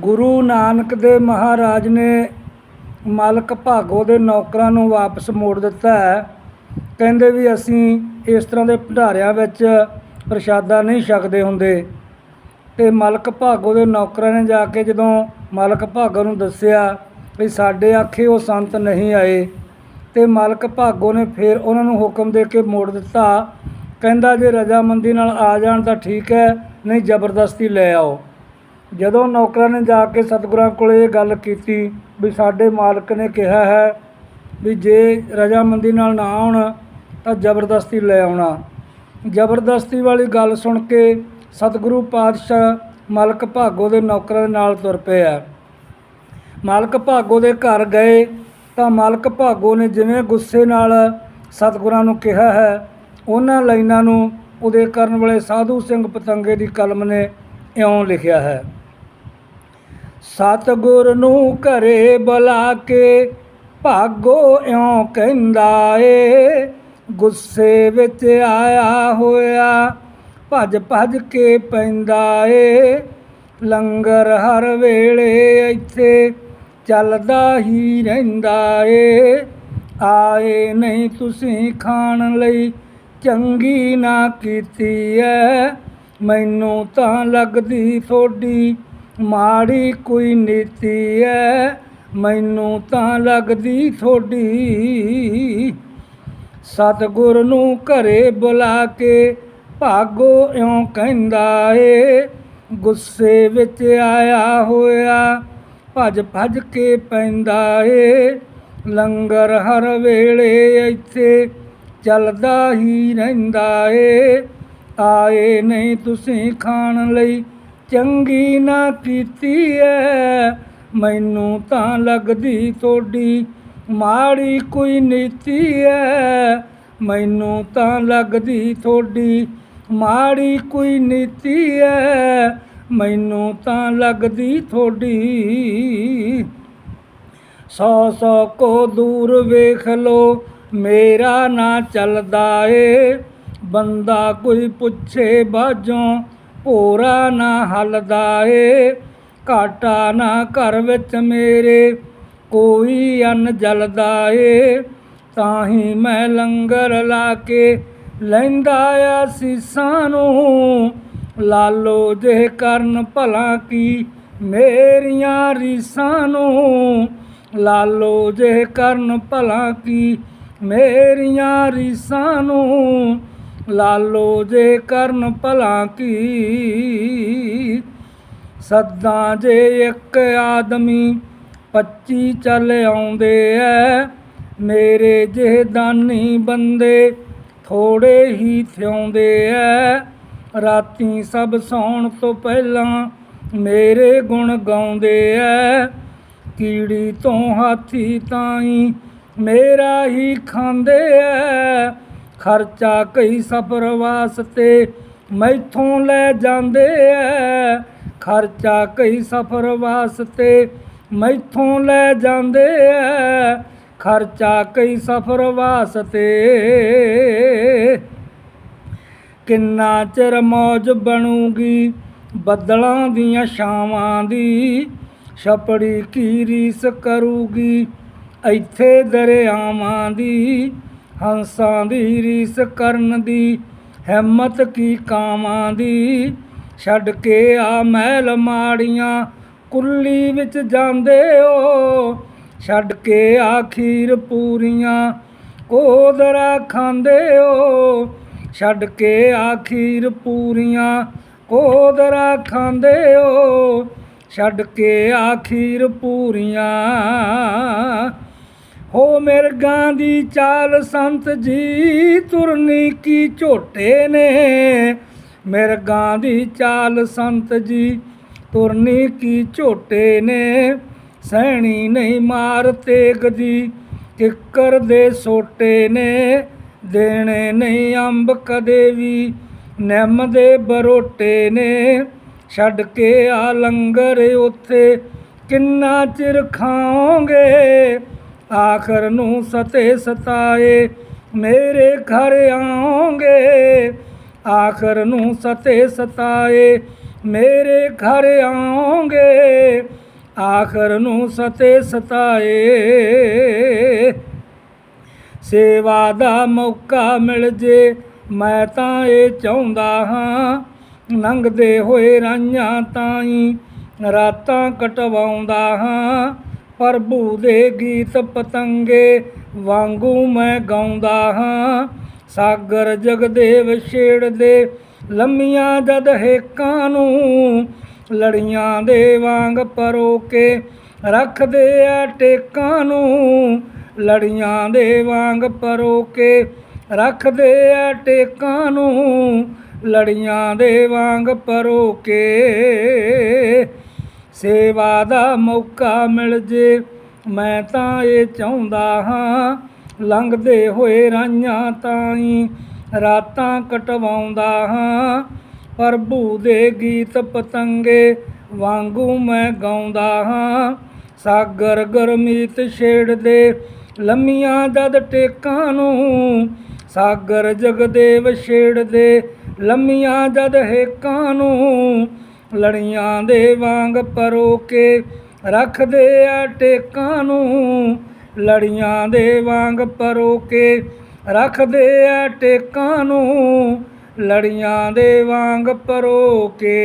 ਗੁਰੂ ਨਾਨਕ ਦੇਵ ਮਹਾਰਾਜ ਨੇ ਮਾਲਕ ਭਾਗੋ ਦੇ ਨੌਕਰਾਂ ਨੂੰ ਵਾਪਸ ਮੋੜ ਦਿੱਤਾ ਹੈ। ਕਹਿੰਦੇ ਵੀ ਅਸੀਂ ਇਸ ਤਰ੍ਹਾਂ ਦੇ ਭੰਡਾਰਿਆਂ ਵਿੱਚ ਪ੍ਰਸ਼ਾਦਾ ਨਹੀਂ ਛਕਦੇ ਹੁੰਦੇ। ਤੇ ਮਾਲਕ ਭਾਗੋ ਦੇ ਨੌਕਰਾਂ ਨੇ ਜਾ ਕੇ ਜਦੋਂ ਮਾਲਕ ਭਾਗੋ ਨੂੰ ਦੱਸਿਆ ਵੀ ਸਾਡੇ ਆਖੇ ਉਹ ਸੰਤ ਨਹੀਂ ਆਏ, ਤੇ ਮਾਲਕ ਭਾਗੋ ਨੇ ਫਿਰ ਉਹਨਾਂ ਨੂੰ ਹੁਕਮ ਦੇ ਕੇ ਮੋੜ ਦਿੱਤਾ। ਕਹਿੰਦਾ ਜੇ ਰਜਾਮੰਦੀ ਨਾਲ ਆ ਜਾਣ ਤਾਂ ਠੀਕ ਹੈ, ਨਹੀਂ ਜ਼ਬਰਦਸਤੀ ਲੈ ਆਓ। ਜਦੋਂ ਨੌਕਰਾਂ ਨੇ ਜਾ ਕੇ ਸਤਿਗੁਰਾਂ ਕੋਲ ਇਹ ਗੱਲ ਕੀਤੀ ਵੀ ਸਾਡੇ ਮਾਲਕ ਨੇ ਕਿਹਾ ਹੈ ਵੀ ਜੇ ਰਜਾਮੰਦੀ ਨਾਲ ਨਾ ਆਉਣ ਤਾਂ ਜ਼ਬਰਦਸਤੀ ਲੈ ਆਉਣਾ। ਜ਼ਬਰਦਸਤੀ ਵਾਲੀ ਗੱਲ ਸੁਣ ਕੇ ਸਤਿਗੁਰੂ ਪਾਤਸ਼ਾਹ ਮਾਲਕ ਭਾਗੋ ਦੇ ਨੌਕਰਾਂ ਦੇ ਨਾਲ ਤੁਰ ਪਏ ਆ। ਮਾਲਕ ਭਾਗੋ ਦੇ ਘਰ ਗਏ ਤਾਂ ਮਾਲਕ ਭਾਗੋ ਨੇ ਜਿਵੇਂ ਗੁੱਸੇ ਨਾਲ ਸਤਿਗੁਰਾਂ ਨੂੰ ਕਿਹਾ ਹੈ, ਉਹਨਾਂ ਲਾਈਨਾਂ ਨੂੰ ਉਹਦੇ ਕਰਨ ਵਾਲੇ ਸਾਧੂ ਸਿੰਘ ਪਤੰਗੇ ਦੀ ਕਲਮ ਨੇ ਇਉਂ ਲਿਖਿਆ ਹੈ। ਸਤਿਗੁਰ ਨੂੰ ਘਰੇ ਬੁਲਾ ਕੇ ਭਾਗੋ ਇਉਂ ਕਹਿੰਦਾ ਏ, ਗੁੱਸੇ ਵਿੱਚ ਆਇਆ ਹੋਇਆ ਭੱਜ ਭੱਜ ਕੇ ਪੈਂਦਾ ਏ। ਲੰਗਰ ਹਰ ਵੇਲੇ ਇੱਥੇ ਚੱਲਦਾ ਹੀ ਰਹਿੰਦਾ ਏ। ਆਏ ਨਹੀਂ ਤੁਸੀਂ ਖਾਣ ਲਈ ਚੰਗੀ ਨਾ ਕੀਤੀ ਐ, ਮੈਨੂੰ ਤਾਂ ਲੱਗਦੀ ਥੋੜੀ ਮਾੜੀ ਕੋਈ ਨੀਤੀ ਐ, ਮੈਨੂੰ ਤਾਂ ਲੱਗਦੀ ਥੋੜੀ ਸਤਿਗੁਰ ਨੂੰ ਘਰੇ ਬੁਲਾ ਕੇ ਭਾਗੋ ਇਉਂ ਕਹਿੰਦਾ ਏ, ਗੁੱਸੇ ਵਿੱਚ ਆਇਆ ਹੋਇਆ ਭੱਜ ਭੱਜ ਕੇ ਪੈਂਦਾ ਏ। ਲੰਗਰ ਹਰ ਵੇਲੇ ਇੱਥੇ ਚੱਲਦਾ ਹੀ ਰਹਿੰਦਾ ਏ। ਆਏ ਨਹੀਂ ਤੁਸੀਂ ਖਾਣ ਲਈ ਚੰਗੀ ਨਾ ਕੀਤੀ ਐ। ਮੈਨੂੰ ਤਾਂ ਲੱਗਦੀ ਤੁਹਾਡੀ ਮਾੜੀ ਕੋਈ ਨੀਤੀ ਐ। ਮੈਨੂੰ ਤਾਂ ਲੱਗਦੀ ਤੁਹਾਡੀ ਮਾੜੀ ਕੋਈ ਨੀਤੀ ਐ। ਮੈਨੂੰ ਤਾਂ ਲੱਗਦੀ ਤੁਹਾਡੀ ਸੌ ਸੌ ਕੋ ਦੂਰ ਵੇਖ ਲੋ, ਮੇਰਾ ਨਾ ਚੱਲਦਾ ਏ। ਬੰਦਾ ਕੋਈ ਪੁੱਛੇ ਬਾਜੋਂ ਭੋਰਾ ਨਾ ਹਲਦਾ ਏ ਘਾਟਾ ਨਾ ਘਰ ਵਿੱਚ ਮੇਰੇ, ਕੋਈ ਅੰਨ ਜਲਦਾ ਏ ਤਾਂ ਹੀ ਮੈਂ ਲੰਗਰ ਲਾ ਕੇ ਲੈਂਦਾ ਆ ਸੀਸਾਂ ਨੂੰ। ਲਾਲੋ ਜੇ ਕਰਨ ਭਲਾ ਕੀ ਮੇਰੀਆਂ ਰੀਸਾਂ ਨੂੰ। ਲਾਲੋ ਜੇ ਕਰਨ ਭਲਾ ਕੀ ਮੇਰੀਆਂ ਰੀਸਾਂ ਨੂੰ। ਲਾਲੋ ਜੇ ਕਰਨ ਭਲਾ ਕੀ। ਸੱਦਾ ਜੇ ਇੱਕ ਆਦਮੀ 25 ਚੱਲ ਆਉਂਦੇ ਐ, ਮੇਰੇ ਜਿਹੇ ਦਾਨੀ ਬੰਦੇ ਥੋੜੇ ਹੀ ਥਿਆਉਂਦੇ ਐ। ਰਾਤੀ ਸਭ ਸੌਣ ਤੋਂ ਪਹਿਲਾਂ ਮੇਰੇ ਗੁਣ ਗਾਉਂਦੇ ਐ। ਕੀੜੀ ਤੋਂ ਹਾਥੀ ਤਾਈ ਮੇਰਾ ਹੀ ਖਾਂਦੇ ਐ। ਖਰਚਾ ਕਈ ਸਫਰ ਵਾਸਤੇ ਮੈਥੋਂ ਲੈ ਜਾਂਦੇ ਐ। ਖਰਚਾ ਕਈ ਸਫਰ ਵਾਸਤੇ ਮੈਥੋਂ ਲੈ ਜਾਂਦੇ ਐ। ਖਰਚਾ ਕਈ ਸਫਰ ਵਾਸਤੇ ਕਿੰਨਾ ਚਿਰ ਮੌਜ ਬਣੂਗੀ ਬੱਦਲਾਂ ਦੀਆਂ ਛਾਵਾਂ ਦੀ। ਛਪੜੀ ਕੀ ਰੀਸ ਕਰੂਗੀ ਇੱਥੇ ਦਰਿਆਵਾਂ ਦੀ। ਹੰਸਾਂ ਦੀ ਰੀਸ ਕਰਨ ਦੀ, ਹਿੰਮਤ ਕੀ ਕਾਵਾਂ ਦੀ? ਛੱਡ ਕੇ ਆ ਮਹਿਲ ਮਾੜੀਆਂ, ਕੁੱਲੀ ਵਿੱਚ ਜਾਂਦੇ ਓ। ਛੱਡ ਕੇ ਆਖੀਰ ਪੂਰੀਆਂ, ਕੋਦਰਾ ਖਾਂਦੇ ਓ। ਛੱਡ ਕੇ ਆਖੀਰ ਪੂਰੀਆਂ, ਕੋਦਰਾ ਖਾਂਦੇ ਓ। ਛੱਡ ਕੇ ਆਖੀਰ ਪੂਰੀਆਂ। ਹੋ ਮਿਰਗਾਂ ਦੀ ਚਾਲ ਸੰਤ ਜੀ ਤੁਰਨੀ ਕੀ ਝੋਟੇ ਨੇ। ਮਿਰਗਾਂ ਦੀ ਚਾਲ ਸੰਤ ਜੀ ਤੁਰਨੀ ਕੀ ਝੋਟੇ ਨੇ। ਸਹਿਣੀ ਨਹੀਂ ਮਾਰ ਤੇਗ ਦੀ, ਕਿੱਕਰ ਦੇ ਸੋਟੇ ਨੇ। ਦੇਣੇ ਨਹੀਂ ਅੰਬ ਕਦੇ ਵੀ, ਨਿੰਮ ਦੇ ਬਰੋਟੇ ਨੇ। ਛੱਡ ਕੇ ਆ ਲੰਗਰ ਉੱਥੇ ਕਿੰਨਾ ਚਿਰ ਖਾਓਗੇ। ਆਖਰ ਨੂੰ ਸਤੇ ਸਤਾਏ, ਮੇਰੇ ਘਰ ਆਉਂਗੇ ਆਖਰ ਨੂੰ ਸਤੇ ਸਤਾਏ, ਮੇਰੇ ਘਰ ਆਉਂਗੇ ਆਖਰ ਨੂੰ ਸਤੇ ਸਤਾਏ। ਸੇਵਾ ਦਾ ਮੌਕਾ ਮਿਲ ਜੇ, ਮੈਂ ਤਾਂ ਇਹ ਚਾਹੁੰਦਾ ਹਾਂ, ਲੰਘਦੇ ਹੋਏ ਰਾਈਆਂ ਤਾਈਂ ਰਾਤਾਂ ਕਟਵਾਉਂਦਾ ਹਾਂ। ਪ੍ਰਭੂ ਦੇ ਗੀਤ ਪਤੰਗੇ ਵਾਂਗੂ ਮੈਂ ਗਾਉਂਦਾ ਹਾਂ। ਸਾਗਰ ਜਗਦੇਵ ਛੇੜਦੇ ਲੰਮੀਆਂ ਜਦ ਹੇਕਾਂ ਨੂੰ, ਲੜੀਆਂ ਦੇ ਵਾਂਗ ਪਰੋ ਕੇ ਰੱਖਦੇ ਆ ਟੇਕਾਂ ਨੂੰ, ਲੜੀਆਂ ਦੇ ਵਾਂਗ ਪਰੋ ਕੇ ਰੱਖਦੇ ਆ ਟੇਕਾਂ ਨੂੰ, ਲੜੀਆਂ ਦੇ ਵਾਂਗ ਪਰੋ ਕੇ ਸੇਵਾ ਦਾ ਮੌਕਾ ਮਿਲ ਜੇ, ਮੈਂ ਤਾਂ ਇਹ ਚਾਹੁੰਦਾ ਹਾਂ, ਲੰਘਦੇ ਹੋਏ ਰਾਈਆਂ ਤਾਈਂ ਰਾਤਾਂ ਕਟਵਾਉਂਦਾ ਹਾਂ, ਪ੍ਰਭੂ ਦੇ ਗੀਤ ਪਤੰਗੇ ਵਾਂਗੂ ਮੈਂ ਗਾਉਂਦਾ ਹਾਂ, ਸਾਗਰ ਗਰਮੀਤ ਛੇੜਦੇ ਲੰਮੀਆਂ ਜਦ ਟੇਕਾਂ ਨੂੰ, ਸਾਗਰ ਜਗਦੇਵ ਛੇੜਦੇ ਲੰਮੀਆਂ ਜਦ ਹੇਕਾਂ ਨੂੰ ਲੜੀਆਂ ਦੇ ਵਾਂਗ ਪਰੋ ਕੇ ਰੱਖਦੇ ਆ ਟੇਕਾਂ ਨੂੰ। ਲੜੀਆਂ ਦੇ ਵਾਂਗ ਪਰੋ ਕੇ ਰੱਖਦੇ ਆ ਟੇਕਾਂ ਨੂੰ। ਲੜੀਆਂ ਦੇ ਵਾਂਗ ਪਰੋ ਕੇ